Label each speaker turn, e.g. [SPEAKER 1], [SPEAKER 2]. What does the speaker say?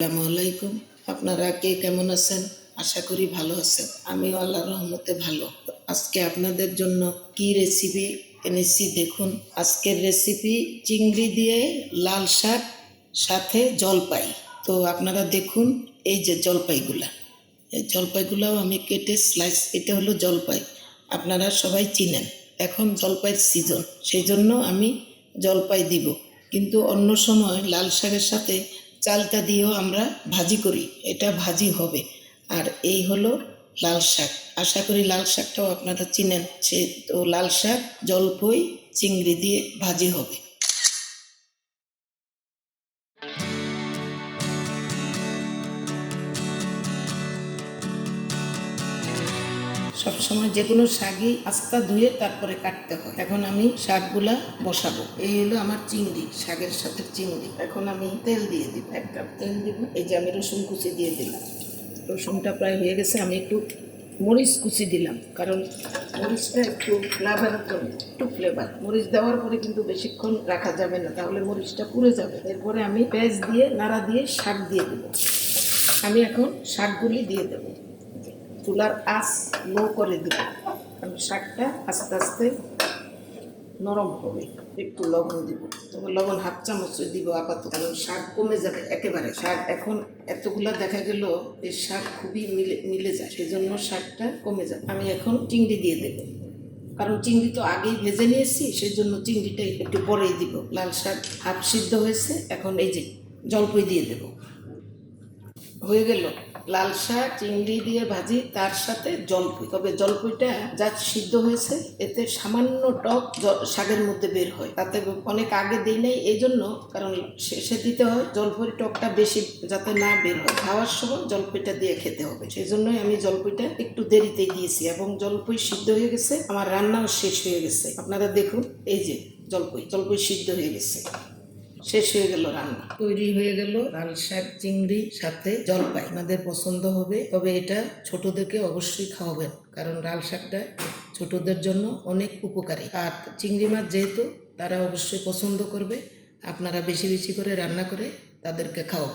[SPEAKER 1] আসসালামু আলাইকুম। আপনারা কে কেমন আছেন? আশা করি ভালো আছেন। আমিও আল্লাহ রহমতে ভালো। আজকে আপনাদের জন্য কি রেসিপি এনেছি দেখুন। আজকের রেসিপি চিংড়ি দিয়ে লাল শাক, সাথে জলপাই। তো আপনারা দেখুন এই যে জলপাইগুলা। এই জলপাইগুলাও আমি কেটে স্লাইস এটা হলো জলপাই। আপনারা সবাই চিনেন। এখন জলপাইয়ের সিজন সেই জন্য আমি জলপাই দিব। কিন্তু অন্য সময় লাল শাকের সাথে চালটা দিয়েও আমরা ভাজি করি, এটা ভাজি হবে। আর এই হলো লাল শাক। আশা করি লাল শাকটাও আপনারা চিনেন, সে তো লাল শাক, জলপই, চিংড়ি দিয়ে ভাজি হবে। সবসময় যে কোনো শাকই আস্তা ধুয়ে তারপরে কাটতে হয়। এখন আমি শাকগুলা বসাবো। এই হলো আমার চিংড়ি, শাকের সাথে চিংড়ি। এখন আমি তেল দিয়ে দিব, এক কাপ তেল দিব। এই যে আমি রসুন কুচি দিয়ে দিলাম। রসুনটা প্রায় হয়ে গেছে, আমি একটু মরিচ কুচি দিলাম। কারণ মরিচটা একটু ফ্লেভারের জন্য একটু ফ্লেভার মরিচ দেওয়ার পরে কিন্তু বেশিক্ষণ রাখা যাবে না, তাহলে মরিচটা পুড়ে যাবে। এরপরে আমি পেঁয়াজ দিয়ে, নাড়া দিয়ে শাক দিয়ে দেবো। আমি এখন শাকগুলি দিয়ে দেবো। চুলার আঁচ লো করে দেবো। কারণ শাকটা আস্তে আস্তে নরম হবে। একটু লবণ দিব। তবে লবণ হাফ চামচ দিব আপাতত। কারণ শাক কমে যাবে একেবারে। শাক এখন এতগুলা দেখা গেল, এই শাক খুবই মিলে মিলে যায়। সেই জন্য শাকটা কমে যাবে। আমি এখন চিংড়ি দিয়ে দেবো। কারণ চিংড়ি তো আগেই ভেজে নিয়েছি সেই জন্য চিংড়িটা একটু পরেই দিব। লাল শাক হাফ সিদ্ধ হয়েছে। এখন এই যে জলপই দিয়ে দেবো। হয়ে গেল। লাল শাক, চিংড়ি দিয়ে ভাজি, তার সাথে জলপই। তবে জলপইটা যা সিদ্ধ হয়েছে, এতে সামান্য টক শাকের মধ্যে বের হয়। তাতে অনেক আগে দিই নাই এই জন্য কারণ শেষে দিতে হয়, জলপইয়ের টকটা বেশি যাতে না বের হয়। খাওয়ার সময় জলপইটা দিয়ে খেতে হবে। সেই জন্যই আমি জলপইটা একটু দেরিতে দিয়েছি এবং জলপই সিদ্ধ হয়ে গেছে, আমার রান্নাও শেষ হয়ে গেছে। আপনারা দেখুন, এই যে জলপই জলপই সিদ্ধ হয়ে গেছে। শেষ হয়ে গেল রান্না। তৈরি হয়ে গেল লাল শাক, চিংড়ি, সাথে জলপাই। আপনাদের পছন্দ হবে, তবে এটা ছোটদেরকে অবশ্যই খাওয়াবেন কারণ লাল শাকটা ছোটদের জন্য অনেক উপকারী। আর চিংড়ি মাছ যেহেতু, তারা অবশ্যই পছন্দ করবে। আপনারা বেশি বেশি করে রান্না করে তাদেরকে খাওয়াবেন